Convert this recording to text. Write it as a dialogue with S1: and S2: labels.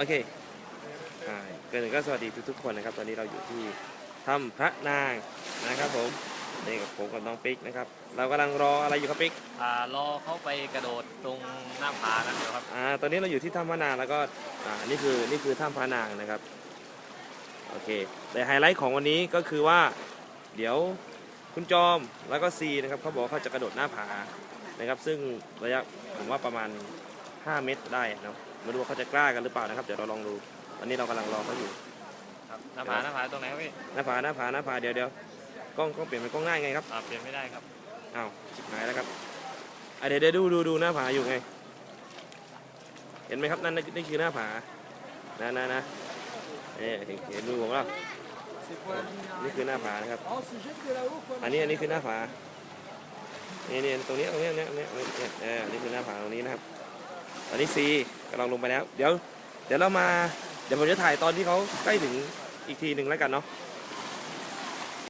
S1: โอเคอ่าเกินหนึ่งก็สวัสดีทุกๆคนนะครับ ตอนนี้เราอยู่ที่ถ้ำพระนางนะครับผมนี่กับผมกับน้องปิ๊กนะครับ เรากำลังรออะไรอยู่ครับปิ๊ก
S2: อ่ารอเขาไปกระโดดตรงหน้าผากันเดี๋ยวครับ
S1: อ่าตอนนี้เราอยู่ที่ถ้ำพระนางแล้วก็อ่านี่คือนี่คือถ้ำพระนางนะครับโอเคแต่ไฮไลท์ของวันนี้ก็คือว่า เดี๋ยวคุณจอมแล้วก็ซีนะครับเขาบอกว่าเขาจะกระโดดหน้าผานะครับ ซึ่งระยะผมว่าประมาณ 5 เมตรได้นะครับไม่รู้ว่าเขาจะกล้ากันหรือเปล่านะครับเดี๋ยวเราลองดูตอนนี้เรากำลังรอเขาอยู่
S2: ครับหน้าผาหน้าผาตรงไหนครับพี่
S1: หน้าผาหน้าผาหน้าผาเดี๋ยวเดี๋ยวกล้องกล้องเปลี่ยนเป็นกล้องง่ายไงครับ
S2: อ่าเปลี่ยนไม่ได้ครับ
S1: อ้าวชิบหายแล้วครับอะเดี๋ยวเดี๋ยวดูดูดูหน้าผาอยู่ไง เห็นไหมครับนั่นนั่นนี่คือหน้าผานะนะนะเอ๊ะเห็นเห็นดูผมแล้วนี่คือหน้าผานะครับ อันนี้อันนี้คือหน้าผานี่นี่ตรงนี้ตรงนี้เนี่ยเนี่ยเนี่ยเออนี่คือหน้าผาตรงนี้นะครับ ตอนนี้ซีกำลังลงไปแล้ว เดี๋ยว เดี๋ยวเรามา เดี๋ยวผมจะถ่ายตอนที่เขาใกล้ถึงอีกทีหนึ่งแล้วกันเนาะ